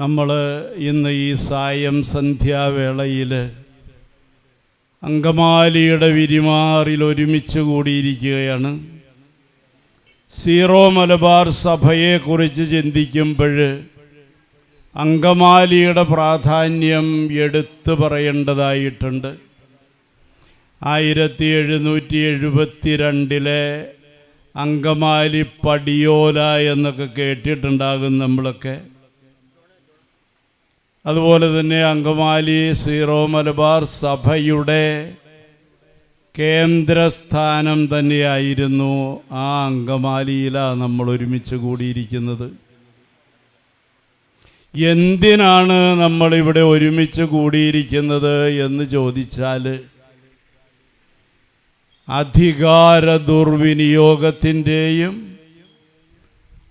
നമ്മൾ ഇന്ന് ഈ സായം സന്ധ്യാവേളയിൽ അങ്കമാലിയുടെ വിരിമാറിൽ ഒരുമിച്ച് കൂടിയിരിക്കുകയാണ്. സീറോ മലബാർ സഭയെക്കുറിച്ച് ചിന്തിക്കുമ്പോൾ അങ്കമാലിയുടെ പ്രാധാന്യം എടുത്തു പറയേണ്ടതായിട്ടുണ്ട്. ആയിരത്തി എഴുന്നൂറ്റി എഴുപത്തി രണ്ടിലെ അങ്കമാലി പടിയോല എന്നൊക്കെ കേട്ടിട്ടുണ്ടാകും നമ്മളൊക്കെ. അതുപോലെ തന്നെ അങ്കമാലി സീറോ മലബാർ സഭയുടെ കേന്ദ്രസ്ഥാനം തന്നെയായിരുന്നു ആ അങ്കമാലിയിലാണ് നമ്മൾ ഒരുമിച്ച് കൂടിയിരിക്കുന്നത്. എന്തിനാണ് നമ്മളിവിടെ ഒരുമിച്ച് കൂടിയിരിക്കുന്നത് എന്ന് ചോദിച്ചാൽ അധികാര ദുർവിനിയോഗത്തിന്റെയും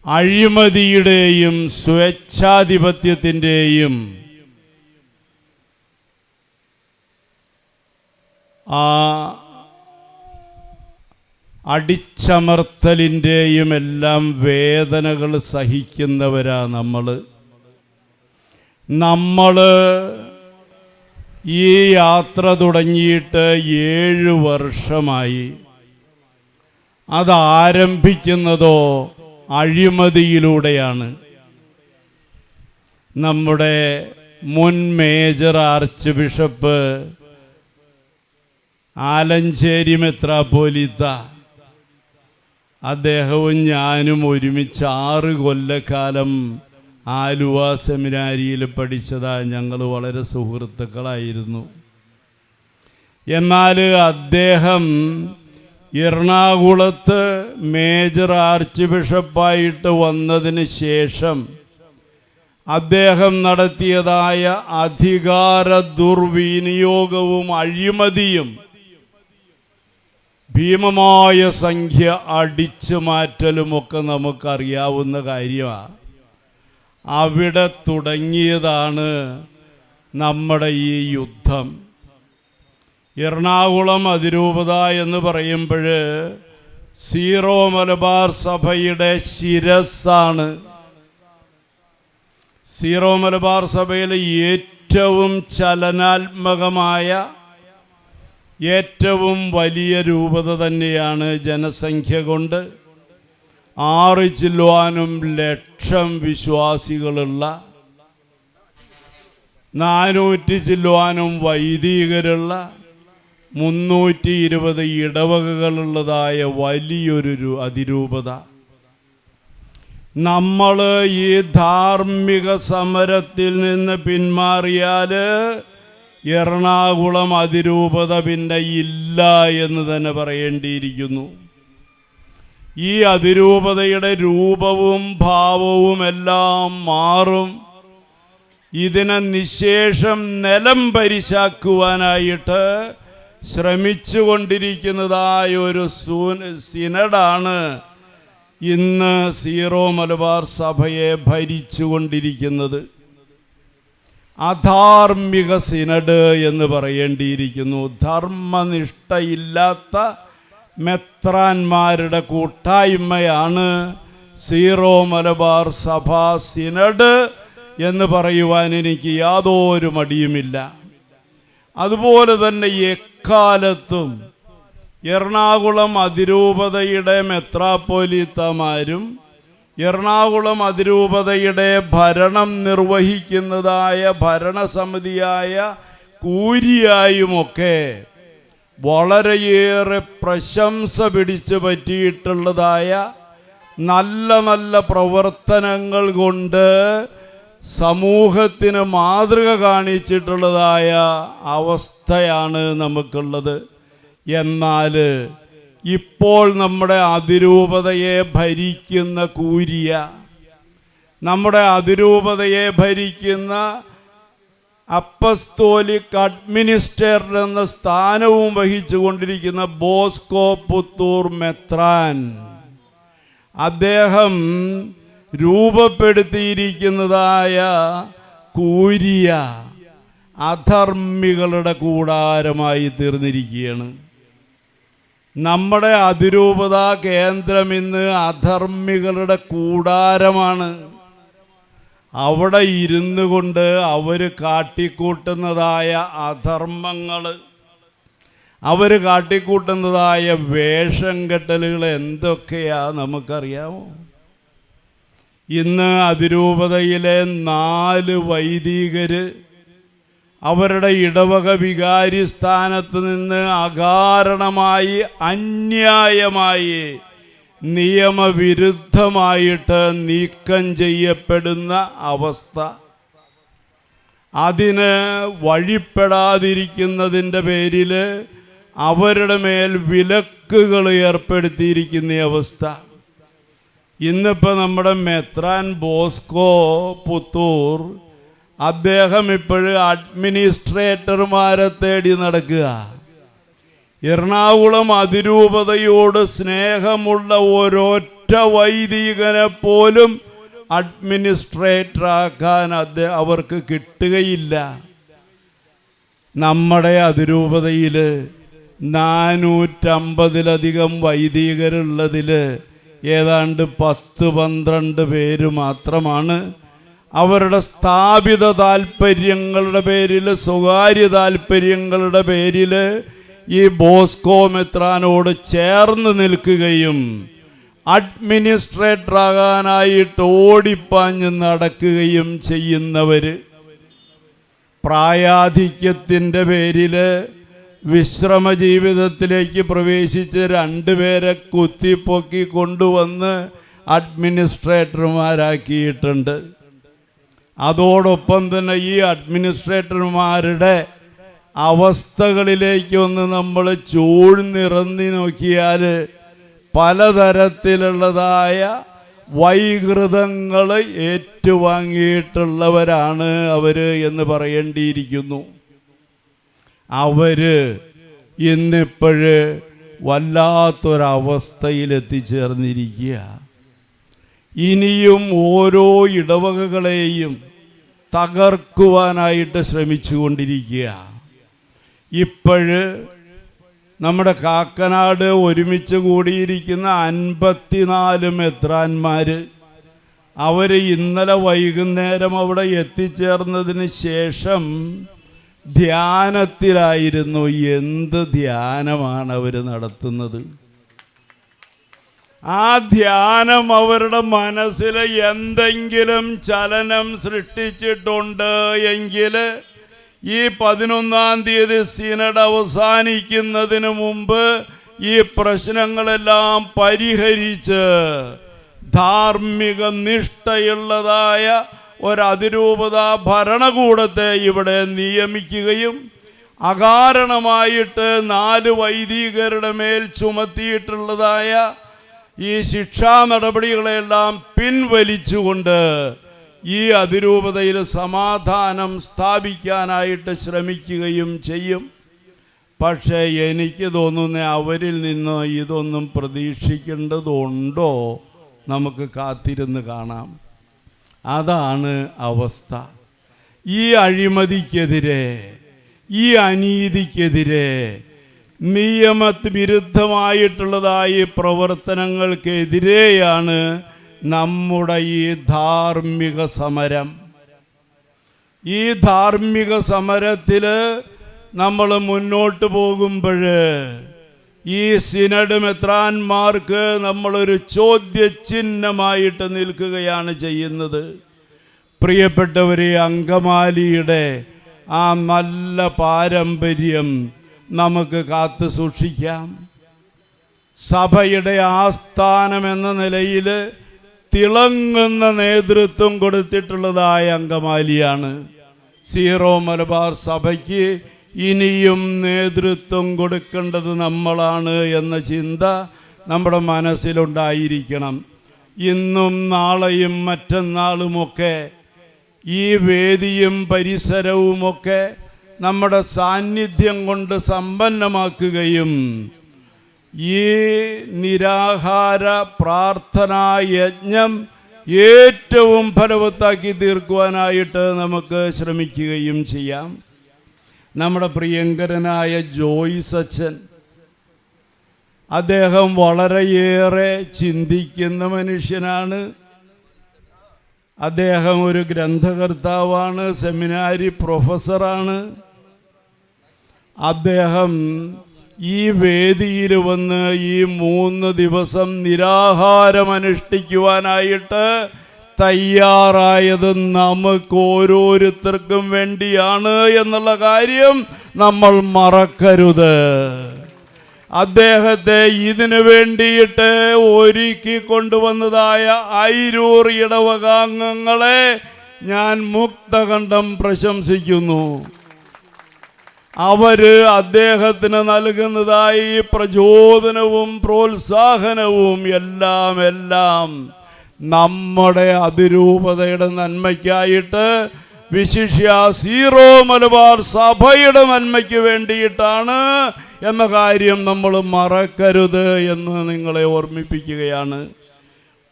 അഴിമതിയുടെയും സ്വേച്ഛാധിപത്യത്തിന്റെയും ആ അടിച്ചമർത്തലിന്റെയും എല്ലാം വേദനകൾ സഹിക്കുന്നവരാ നമ്മൾ നമ്മൾ ഈ യാത്ര തുടങ്ങിയിട്ട് ഏഴ് വർഷമായി. അതാരംഭിക്കുന്നതോ അഴിമതിയിലൂടെയാണ്. നമ്മുടെ മുൻ മേജർ ആർച്ച് ബിഷപ്പ് ആലഞ്ചേരി മെത്രാപ്പോലിത്ത. അദ്ദേഹവും ഞാനും ഒരുമിച്ച് ആറ് കൊല്ലക്കാലം ആലുവ സെമിനാരിയിൽ പഠിച്ചതാ ഞങ്ങൾ വളരെ സുഹൃത്തുക്കളായിരുന്നു. എന്നാൽ അദ്ദേഹം എറണാകുളത്ത് മേജർ ആർച്ച് ബിഷപ്പായിട്ട് വന്നതിന് ശേഷം അദ്ദേഹം നടത്തിയതായ അധികാര ദുർവിനിയോഗവും അഴിമതിയും ഭീമമായ സംഖ്യ അടിച്ചു മാറ്റലുമൊക്കെ നമുക്കറിയാവുന്ന കാര്യമാണ് അവിടെ തുടങ്ങിയതാണ് നമ്മുടെ ഈ യുദ്ധം. എറണാകുളം അതിരൂപത എന്ന് പറയുമ്പോൾ സീറോ മലബാർ സഭയുടെ ശിരസ്സാണ്. സീറോ മലബാർ സഭയിലെ ഏറ്റവും ചലനാത്മകമായ ഏറ്റവും വലിയ രൂപത തന്നെയാണ് ജനസംഖ്യ കൊണ്ട് ആറ് ചില്ലുവാനും ലക്ഷം വിശ്വാസികളുള്ള നാനൂറ്റി ചില്ലുവാനും വൈദികരുള്ള മുന്നൂറ്റി ഇരുപത് ഇടവകകളുള്ളതായ വലിയൊരു അതിരൂപത. നമ്മൾ ഈ ധാർമ്മിക സമരത്തിൽ നിന്ന് പിന്മാറിയാൽ എറണാകുളം അതിരൂപത പിന്നെ ഇല്ല എന്ന് തന്നെ പറയേണ്ടിയിരിക്കുന്നു. ഈ അതിരൂപതയുടെ രൂപവും ഭാവവും എല്ലാം മാറും. ഇതിനെ നിശേഷം നിലം പരിശാക്കുവാനായിട്ട് ശ്രമിച്ചു കൊണ്ടിരിക്കുന്നതായ ഒരു സിനഡാണ് ഇന്ന് സീറോ മലബാർ സഭയെ ഭരിച്ചുകൊണ്ടിരിക്കുന്നത് അധാർമിക സിനഡ് എന്ന് പറയേണ്ടിയിരിക്കുന്നു. ധർമ്മനിഷ്ഠയില്ലാത്ത മെത്രാന്മാരുടെ കൂട്ടായ്മയാണ് സീറോ മലബാർ സഭാ സിനഡ് എന്ന് പറയുവാൻ എനിക്ക് യാതൊരു മടിയുമില്ല. അതുപോലെ തന്നെ എക്കാലത്തും എറണാകുളം അതിരൂപതയുടെ മെത്രാപ്പോലിത്തമാരും എറണാകുളം അതിരൂപതയുടെ ഭരണം നിർവഹിക്കുന്നതായ ഭരണസമിതിയായ കൂരിയായുമൊക്കെ വളരെയേറെ പ്രശംസ പിടിച്ചു പറ്റിയിട്ടുള്ളതായ നല്ല നല്ല പ്രവർത്തനങ്ങൾ കൊണ്ട് സമൂഹത്തിന് മാതൃക കാണിച്ചിട്ടുള്ളതായ അവസ്ഥയാണ് നമുക്കുള്ളത്. എന്നാൽ ഇപ്പോൾ നമ്മുടെ അതിരൂപതയെ ഭരിക്കുന്ന കൂരിയ നമ്മുടെ അതിരൂപതയെ ഭരിക്കുന്ന അപ്പസ്തോലിക് അഡ്മിനിസ്ട്രേറ്റർ എന്ന സ്ഥാനവും വഹിച്ചു കൊണ്ടിരിക്കുന്ന ബോസ്കോ പുത്തൂർ മെത്രാൻ അദ്ദേഹം രൂപപ്പെടുത്തിയിരിക്കുന്നതായ കൂരിയ അധർമ്മികളുടെ കൂടാരമായി തീർന്നിരിക്കുകയാണ്. നമ്മുടെ അതിരൂപത കേന്ദ്രം ഇന്ന് അധർമ്മികളുടെ കൂടാരമാണ്. അവിടെ ഇരുന്നു കൊണ്ട് അവർ കാട്ടിക്കൂട്ടുന്നതായ അധർമ്മങ്ങൾ അവർ കാട്ടിക്കൂട്ടുന്നതായ വേഷം കെട്ടലുകൾ എന്തൊക്കെയാ നമുക്കറിയാമോ ഇന്ന് അതിരൂപതയിലെ നാല് വൈദികര് അവരുടെ ഇടവക വികാരി സ്ഥാനത്ത് നിന്ന് അകാരണമായി അന്യായമായി നിയമവിരുദ്ധമായിട്ട് നീക്കം ചെയ്യപ്പെടുന്ന അവസ്ഥ. അതിന് വഴിപ്പെടാതിരിക്കുന്നതിന്റെ പേരിൽ അവരുടെ മേൽ വിലക്കുകൾ ഏർപ്പെടുത്തിയിരിക്കുന്ന അവസ്ഥ. ഇന്നിപ്പോൾ നമ്മുടെ മെത്രാൻ ബോസ്കോ പുത്തൂർ അദ്ദേഹം ഇപ്പോഴും അഡ്മിനിസ്ട്രേറ്റർമാരെ തേടി നടക്കുക. എറണാകുളം അതിരൂപതയോട് സ്നേഹമുള്ള ഒരൊറ്റ വൈദികനെ പോലും അഡ്മിനിസ്ട്രേറ്റർ ആക്കാൻ അദ്ദേഹം അവർക്ക് കിട്ടുകയില്ല. നമ്മുടെ അതിരൂപതയിൽ നാനൂറ്റമ്പതിലധികം വൈദികരുള്ളതിൽ ഏതാണ്ട് പത്ത് പന്ത്രണ്ട് പേര് മാത്രമാണ് അവരുടെ സ്ഥാപിത താല്പര്യങ്ങളുടെ പേരിൽ സ്വകാര്യ താല്പര്യങ്ങളുടെ പേരിൽ ഈ ബോസ്കോ മെത്രാനോട് ചേർന്ന് നിൽക്കുകയും അഡ്മിനിസ്ട്രേറ്റർ ആകാനായിട്ട് ഓടിപ്പാഞ്ഞ് നടക്കുകയും ചെയ്യുന്നവർ പ്രായാധിക്യത്തിന്റെ പേരിൽ വിശ്രമ ജീവിതത്തിലേക്ക് പ്രവേശിച്ച് രണ്ടുപേരെ കുത്തിപ്പൊക്കി കൊണ്ടുവന്ന് അഡ്മിനിസ്ട്രേറ്റർമാരാക്കിയിട്ടുണ്ട്. അതോടൊപ്പം തന്നെ ഈ അഡ്മിനിസ്ട്രേറ്റർമാരുടെ അവസ്ഥകളിലേക്ക് ഒന്ന് നമ്മൾ ചൂഴ്ന്നിറന്നി നോക്കിയാൽ പലതരത്തിലുള്ളതായ വൈകൃതങ്ങൾ ഏറ്റുവാങ്ങിയിട്ടുള്ളവരാണ് അവർ എന്ന് പറയേണ്ടിയിരിക്കുന്നു. അവർ ഇന്നിപ്പോഴ് വല്ലാത്തൊരവസ്ഥയിൽ എത്തിച്ചേർന്നിരിക്കുക ഇനിയും ഓരോ ഇടവകകളെയും തകർക്കുവാനായിട്ട് ശ്രമിച്ചുകൊണ്ടിരിക്കുക. ഇപ്പോഴ് നമ്മുടെ കാക്കനാട് ഒരുമിച്ച് കൂടിയിരിക്കുന്ന അൻപത്തിനാല് മെത്രാന്മാർ അവർ ഇന്നലെ വൈകുന്നേരം അവിടെ എത്തിച്ചേർന്നതിന് ശേഷം ധ്യാനത്തിലായിരുന്നു. എന്ത് ധ്യാനമാണ് അവർ നടത്തുന്നത്? ആ ധ്യാനം അവരുടെ മനസ്സിൽ എന്തെങ്കിലും ചലനം സൃഷ്ടിച്ചിട്ടുണ്ട് എങ്കിൽ ഈ പതിനൊന്നാം തീയതി സിനഡ് അവസാനിക്കുന്നതിന് മുമ്പ് ഈ പ്രശ്നങ്ങളെല്ലാം പരിഹരിച്ച് ധാർമ്മിക നിഷ്ഠയുള്ളതായ ഒരതിരൂപത ഭരണകൂടത്തെ ഇവിടെ നിയമിക്കുകയും അകാരണമായിട്ട് നാല് വൈദികരുടെ മേൽ ചുമത്തിയിട്ടുള്ളതായ ഈ ശിക്ഷാ നടപടികളെല്ലാം പിൻവലിച്ചുകൊണ്ട് ഈ അതിരൂപതയിൽ സമാധാനം സ്ഥാപിക്കാനായിട്ട് ശ്രമിക്കുകയും ചെയ്യും. പക്ഷേ എനിക്ക് തോന്നുന്ന അവരിൽ നിന്ന് ഇതൊന്നും പ്രതീക്ഷിക്കേണ്ടതുണ്ടോ? നമുക്ക് കാത്തിരുന്ന് കാണാം. അതാണ് അവസ്ഥ. ഈ അഴിമതിക്കെതിരെ ഈ അനീതിക്കെതിരെ നിയമത്ത് വിരുദ്ധമായിട്ടുള്ളതായി പ്രവർത്തനങ്ങൾക്കെതിരെയാണ് നമ്മുടെ ഈ ധാർമ്മിക സമരം. ഈ ധാർമ്മിക സമരത്തിൽ നമ്മൾ മുന്നോട്ട് പോകുമ്പോൾ ഈ സിനഡ് മെത്രാന്മാർക്ക് നമ്മളൊരു ചോദ്യചിഹ്നമായിട്ട് നിൽക്കുകയാണ് ചെയ്യുന്നത്. പ്രിയപ്പെട്ടവരെ അങ്കമാലിയുടെ ആ നല്ല പാരമ്പര്യം നമുക്ക് കാത്തു സൂക്ഷിക്കാം. സഭയുടെ ആസ്ഥാനം എന്ന നിലയിൽ തിളങ്ങുന്ന നേതൃത്വം കൊടുത്തിട്ടുള്ളതായ അങ്കമാലിയാണ്. സീറോ മലബാർ സഭയ്ക്ക് ഇനിയും നേതൃത്വം കൊടുക്കേണ്ടത് നമ്മളാണ് എന്ന ചിന്ത നമ്മുടെ മനസ്സിലുണ്ടായിരിക്കണം. ഇന്നും നാളെയും മറ്റന്നാളുമൊക്കെ ഈ വേദിയും പരിസരവുമൊക്കെ നമ്മുടെ സാന്നിധ്യം കൊണ്ട് സമ്പന്നമാക്കുകയും ഈ നിരാഹാര പ്രാർത്ഥനാ യജ്ഞം ഏറ്റവും ഫലവത്താക്കി തീർക്കുവാനായിട്ട് നമുക്ക് ശ്രമിക്കുകയും ചെയ്യാം. നമ്മുടെ പ്രിയങ്കരനായ ജോയിസ് അച്ഛൻ അദ്ദേഹം വളരെയേറെ ചിന്തിക്കുന്ന മനുഷ്യനാണ്. അദ്ദേഹം ഒരു ഗ്രന്ഥകർത്താവാണ് സെമിനാരി പ്രൊഫസറാണ്. അദ്ദേഹം ഈ വേദിയിൽ വന്ന് ഈ മൂന്ന് ദിവസം നിരാഹാരം അനുഷ്ഠിക്കുവാനായിട്ട് തയ്യാറായത് നമുക്ക് ഓരോരുത്തർക്കും വേണ്ടിയാണ് എന്നുള്ള കാര്യം നമ്മൾ മറക്കരുത്. അദ്ദേഹത്തെ ഇതിനു വേണ്ടിയിട്ട് ഒരുക്കി കൊണ്ടുവന്നതായ ഐരൂർ ഇടവകാംഗങ്ങളെ ഞാൻ മുക്തകണ്ഠം പ്രശംസിക്കുന്നു. അവർ അദ്ദേഹത്തിന് നൽകുന്നതായി പ്രചോദനവും പ്രോത്സാഹനവും എല്ലാം എല്ലാം നമ്മുടെ അതിരൂപതയുടെ നന്മയ്ക്കായിട്ട് വിശിഷ്യ സീറോ മലബാർ സഭയുടെ നന്മയ്ക്ക് വേണ്ടിയിട്ടാണ് എന്ന കാര്യം നമ്മൾ മറക്കരുത് എന്ന് നിങ്ങളെ ഓർമ്മിപ്പിക്കുകയാണ്.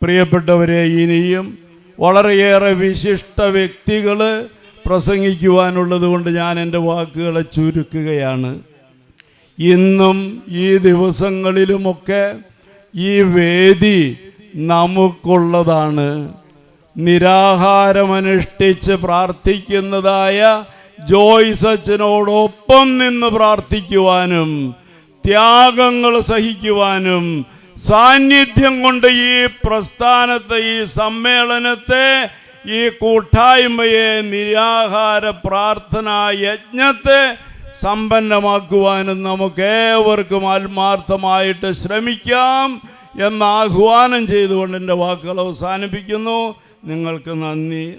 പ്രിയപ്പെട്ടവരെ ഇനിയും വളരെയേറെ വിശിഷ്ട വ്യക്തികൾ പ്രസംഗിക്കുവാനുള്ളത് കൊണ്ട് ഞാൻ എന്റെ വാക്കുകളെ ചുരുക്കുകയാണ്. ഇന്നും ഈ ദിവസങ്ങളിലുമൊക്കെ ഈ വേദി നമുക്കുള്ളതാണ്. നിരാഹാരമനുഷ്ഠിച്ച് പ്രാർത്ഥിക്കുന്നതായ ജോയ്സ് അച്ഛനോടൊപ്പം നിന്ന് പ്രാർത്ഥിക്കുവാനും ത്യാഗങ്ങൾ സഹിക്കുവാനും സാന്നിധ്യം കൊണ്ട് ഈ പ്രസ്ഥാനത്തെ ഈ സമ്മേളനത്തെ ഈ കൂട്ടായ്മയെ നിരാഹാര പ്രാർത്ഥന യജ്ഞത്തെ സമ്പന്നമാക്കുവാനും നമുക്ക് ഏവർക്കും ആത്മാർത്ഥമായിട്ട് ശ്രമിക്കാം എന്ന് ആഹ്വാനം ചെയ്തുകൊണ്ട് എന്റെ വാക്കുകൾ അവസാനിപ്പിക്കുന്നു. നിങ്ങൾക്ക് നന്ദി.